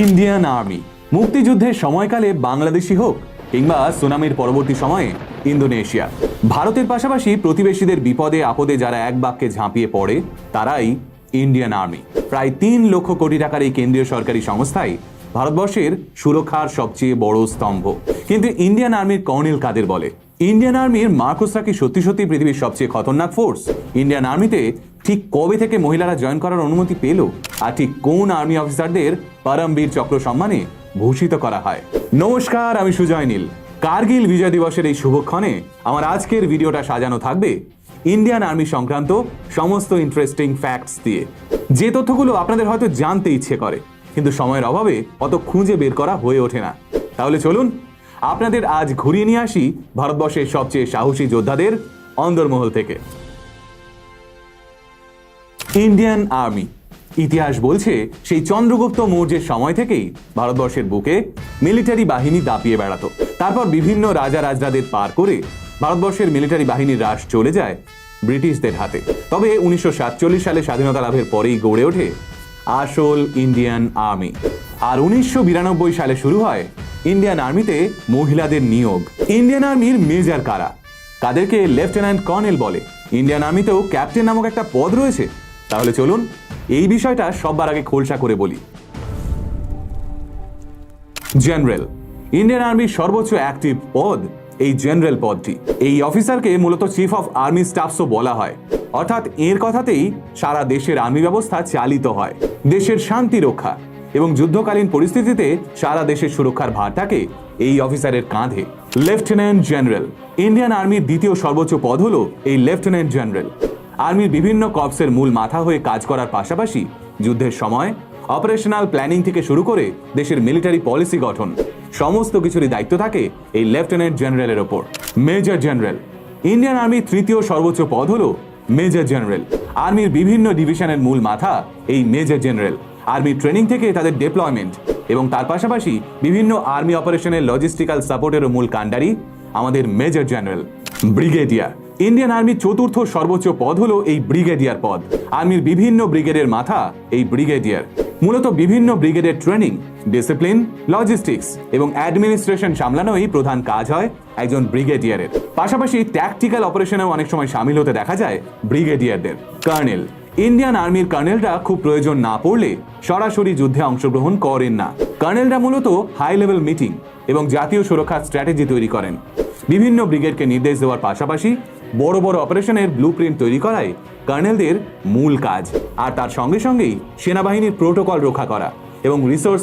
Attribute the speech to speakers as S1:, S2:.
S1: Indian army. মুক্তিযুদ্ধের সময়কালে বাংলাদেশি হোক কিংবা সুনামির পরবর্তী সময়ে ইন্দোনেশিয়া। ভারতের পাশাপাশি প্রতিবেশীদের বিপদে, আপদে যারা এক বাক্যে ঝাঁপিয়ে পড়ে, তারাই ইন্ডিয়ান আর্মি। প্রায় তিন লক্ষ কোটি টাকার এই কেন্দ্রীয় সরকারি সংস্থাই ভারতবর্ষের সুরক্ষার সবচেয়ে বড় স্তম্ভ। কিন্তু ইন্ডিয়ান আর্মির কর্নেল কাদের বলে? ইন্ডিয়ান আর্মির মার্কোসরা কি সত্যি সত্যি পৃথিবীর সবচেয়ে খতরনাক ফোর্স ইন্ডিয়ান আর্মিতে ঠিক কবে থেকে মহিলারা জয়েন করার অনুমতি পেল? আর ঠিক কোন আর্মি অফিসারদের পরমবীর চক্র সম্মানে ভূষিত করা হয়? নমস্কার, আমি সুজয় নীল। কার্গিল বিজয় দিবসের এই শুভক্ষণে আমার আজকের ভিডিওটা সাজানো থাকবে ইন্ডিয়ান আর্মি সংক্রান্ত সমস্ত ইন্টারেস্টিং ফ্যাক্টস দিয়ে। যে তথ্যগুলো আপনাদের হয়তো জানতে ইচ্ছে করে, কিন্তু সময়ের অভাবে অত খুঁজে বের করা হয়ে ওঠে না। তাহলে চলুন আপনাদের আজ ঘুরিয়ে নিয়ে আসি ভারতবর্ষের সবচেয়ে সাহসী যোদ্ধাদের অন্দরমহল থেকে। ইন্ডিয়ান আর্মি ইতিহাস বলছে, সেই চন্দ্রগুপ্ত মৌর্যের সময় থেকেই ভারতবর্ষের বুকে মিলিটারি বাহিনী দাপিয়ে বেড়াতো। তারপর বিভিন্ন রাজা রাজরাদের পার করে ভারতবর্ষের মিলিটারি বাহিনীর রাশ চলে যায় ব্রিটিশদের হাতে। তবে উনিশশো সাতচল্লিশ সালে স্বাধীনতা লাভের পরেই গড়ে ওঠে আসল ইন্ডিয়ান আর্মি আর উনিশশো বিরানব্বই সালে শুরু হয় ইন্ডিয়ান আর্মিতে মহিলাদের নিয়োগ। ইন্ডিয়ান আর্মির মেজর কারা? কাদেরকে লেফটেন্যান্ট কর্নেল বলে। ইন্ডিয়ান আর্মিতেও ক্যাপ্টেন নামক একটা পদ রয়েছে। তাহলে চলুন, এই বিষয়টা সবার আগে খোলসা করে বলি। জেনারেল ইন্ডিয়ান আর্মির সর্বোচ্চ অ্যাক্টিভ পদ এই জেনারেল পদটি। এই অফিসারকে মূলত চিফ অফ আর্মি স্টাফসও বলা হয়। অর্থাৎ এর কথাতেই সারা দেশের আর্মি ব্যবস্থা চালিত হয়। দেশের শান্তি রক্ষা। এবং যুদ্ধকালীন পরিস্থিতিতে সারা দেশের সুরক্ষার ভার থাকে এই অফিসারের কাঁধে। লেফটেন্যান্ট জেনারেল ইন্ডিয়ান আর্মির দ্বিতীয় সর্বোচ্চ পদ হল এই লেফটেন্যান্ট জেনারেল আর্মির বিভিন্ন কর্পসের মূল মাথা হয়ে কাজ করার পাশাপাশি যুদ্ধের সময় অপারেশনাল প্ল্যানিং থেকে শুরু করে দেশের মিলিটারি পলিসি গঠন, সমস্ত কিছুরই দায়িত্ব থাকে এই লেফটেন্যান্ট জেনারেলের ওপর। মেজর জেনারেল ইন্ডিয়ান আর্মির তৃতীয় সর্বোচ্চ পদ হল মেজর জেনারেল আর্মির বিভিন্ন ডিভিশনের মূল মাথা এই মেজর জেনারেল আর্মি ট্রেনিং থেকে তাদের ডেপ্লয়মেন্ট এবং তার পাশাপাশি বিভিন্ন আর্মি অপারেশনের লজিস্টিক্যাল সাপোর্টেরও মূল কাণ্ডারি আমাদের মেজর জেনারেল ব্রিগেডিয়ার ইন্ডিয়ান আর্মির চতুর্থ সর্বোচ্চ পদ হলো এই ব্রিগেডিয়ার পদ। আর্মির বিভিন্ন ব্রিগেডের মাথা এই ব্রিগেডিয়ার মূলত বিভিন্ন ব্রিগেডের ট্রেনিং ডিসিপ্লিন লজিস্টিক্স এবং অ্যাডমিনিস্ট্রেশন সামলানোই প্রধান কাজ হয় একজন ব্রিগেডিয়ারের পাশাপাশি ট্যাকটিক্যাল অপারেশনেও অনেক সময় সামিল হতে দেখা যায় ব্রিগেডিয়ারদের কর্নেল ইন্ডিয়ান আর্মির কর্নেলরা খুব প্রয়োজন না পড়লে সরাসরি যুদ্ধে অংশগ্রহণ করেন না। কর্নেলরা মূলত হাই লেভেল মিটিং এবং জাতীয় সুরক্ষা স্ট্র্যাটেজি তৈরি করেন। বিভিন্ন ব্রিগেডকে নির্দেশ দেওয়ার পাশাপাশি বড় বড় অপারেশনের ব্লু তৈরি করাই কর্নেলদের মূল কাজ। আর তার সঙ্গে সঙ্গেই সেনাবাহিনীর প্রোটোকল রক্ষা করা এবং রিসোর্স